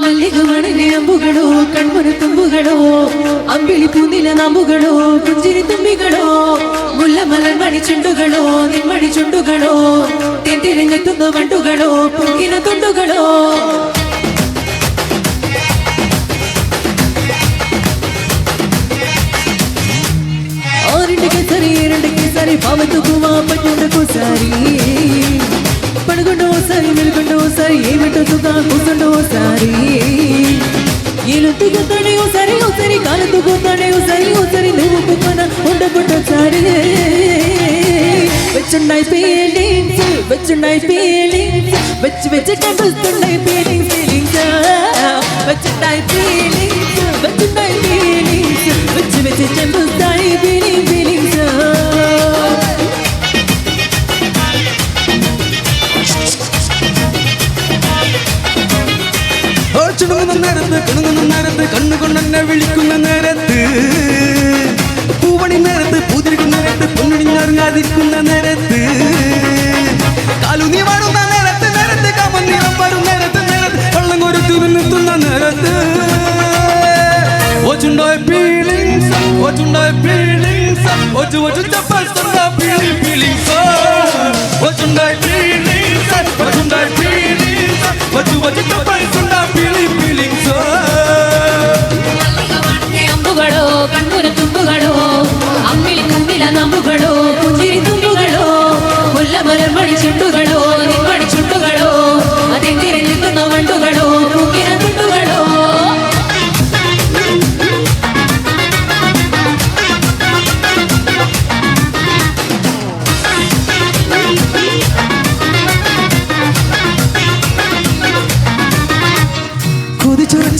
മല്ലികമണലെ അമ്പുകളോ കൺമുന തുമ്പുകളോ അമ്പിളി പൂനില നമ്പുകളോ പുഞ്ചിരി തുമ്പികളോ മുല്ലമലൻ മണിച്ചുണ്ടുകളോ നിൻമണിച്ചുണ്ടുകളോ തെറ്റിരഞ്ഞെത്തുന്ന വണ്ടുകളോ പൊങ്കിന തുണ്ടുകളോ. ആരുണ്ട് കസറി ഇരുണ്ട് കേസറി പാവത്തു പൂവാ പഞ്ഞുണ്ട് పడుకుంటూ ఒకసారి మెలుకుంటూ ఒకసారి ఏమిటో సుగా కూర్చుంటూ ఒకసారి ఏలుతూ కూతాడే ఒకసారి ఒకసారి కాలుతూ కూతాడే ఒకసారి ఒకసారి నువ్వు కుక్కన ఉండబుట్టోసారి వచ్చున్నాయి ఫీలింగ్స్ వచ్చున్నాయి ఫీలింగ్స్ వచ్చి వచ్చి కనిపిస్తున్నాయి ఫీలింగ్స్ ఫీలింగ్స్ వచ్చున్నాయి ఫీలింగ్స్ వచ్చున్నాయి ఫీలింగ్స్ వచ్చి వచ్చి కనిపిస్తాయి ఫీలింగ్స్ ഓ ചുണുങ്ങുന്ന നേരത്ത് കുണുങ്ങുന്ന നേരത്ത് കണ്ണുകൊണ്ടെന്നെ വിളിക്കുന്ന നേരത്ത്. പൂവണി നേരത്ത് പൂതിരിക്കുന്ന നേരത്ത് പൊന്നിടിഞ്ഞറിഞ്ഞാതിരിക്കുന്ന നേരത്ത്. കാലു നീ വാടുന്ന നേരത്ത് നേരത്ത് കമന്നീളം വരും നേരത്ത് നേരത്ത് വെള്ളം ഒരു തുറന്നെത്തുന്ന നേരത്ത്. ഒച്ചുണ്ടായ ഫീലിങ്സ് ഒച്ചുണ്ടായ ഫീലിങ്സ് ഒച്ചു ഒച്ചു ചപ്പൽ ഫീലിംഗ് ഫീലിങ്സ് ഒച്ചുണ്ടായ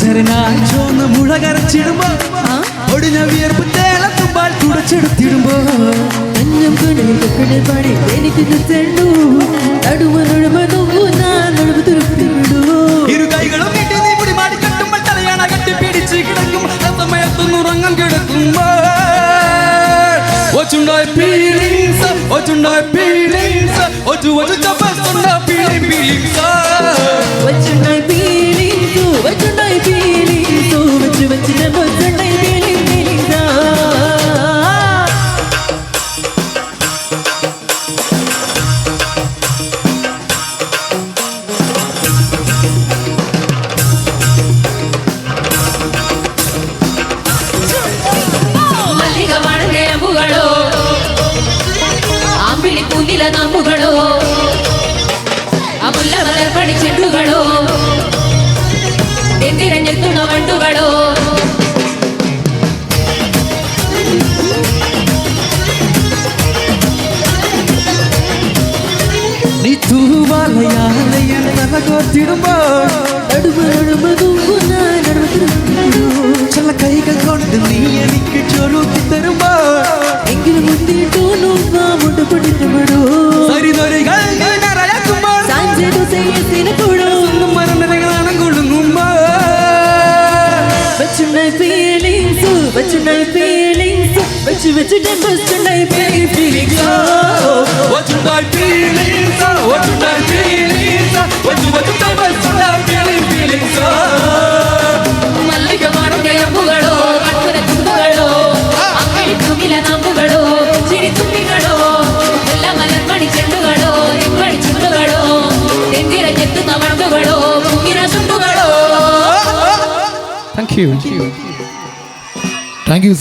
കൊതിച്ചൊരച്ചരനായി ചോന്ന് മുള കരച്ചിടുമ്പോ ഒടിഞ്ഞ വിയർപ്പ് തേളത്തുമ്പാൽ തുടച്ചെടുത്തിടുമ്പോ. അന്നം കടൽ കടൽ പാടി എനിക്ക് തെണ്ടു നടുവ നടുവ നോക്കൂ ഞാൻ നടുവ് തുരുത്തി വിടൂ ഇരു കൈകളും നീട്ടി നീ മുടി മാടി കെട്ടുമ്പോൾ തലയാണ കെട്ടി പിടിച്ച് കിടക്കും. ആ സമയത്തൊന്ന് ഉറങ്ങാൻ കിടക്കുമ്പോ. ഒച്ചുണ്ടായ ഫീലിങ്സ് ഒച്ചുണ്ടായ ഫീലിങ്സ് ഒച്ചു ഒച്ചു ചപ്പസ്തുണ്ട ഫീലിംഗ് ഫീലിങ്സ് മലർപ്പണി ചെണ്ടുകളോ എന്തിരഞ്ഞെത്തുന്ന വണ്ടുകളോ നീ തൂവാലയാലയൻ തലകോത്തിടുമ്പോ നടുവ് നടുവ് നടുവ് തിരുത്തിവിടൂ. ചില കൈകൾ കൊണ്ട് നീ to it today, first tonight, baby, feeling low. What do I feel is uh, What do I feel is uh, What do I do? What do I feel feeling so? ಮಲ್ಲಿಗೆ ಮಾಡುತ್ತೆ ಹೂಗಳು ಅಕ್ಕನ ತುಂಬುಗಳು ಅಂಗಡಿ ತುಂಬಿಲ ನಂಬುಗಳು ಚಿರಿ ತುಂಬಿಗಳು ಎಲ್ಲ ಮಲರ್ಮಣಿ ಚೆಂಡುಗಳು ಹೆಮ್ಮಣಿ ಚುಂಡುಗಳು ತೆಂದಿರ ಕೆತ್ತು ನವಂಡುಗಳು ಮುಂಗಿನ ಸುಂಡುಗಳು ಥ್ಯಾಂಕ್ ಯು ಥ್ಯಾಂಕ್ ಯು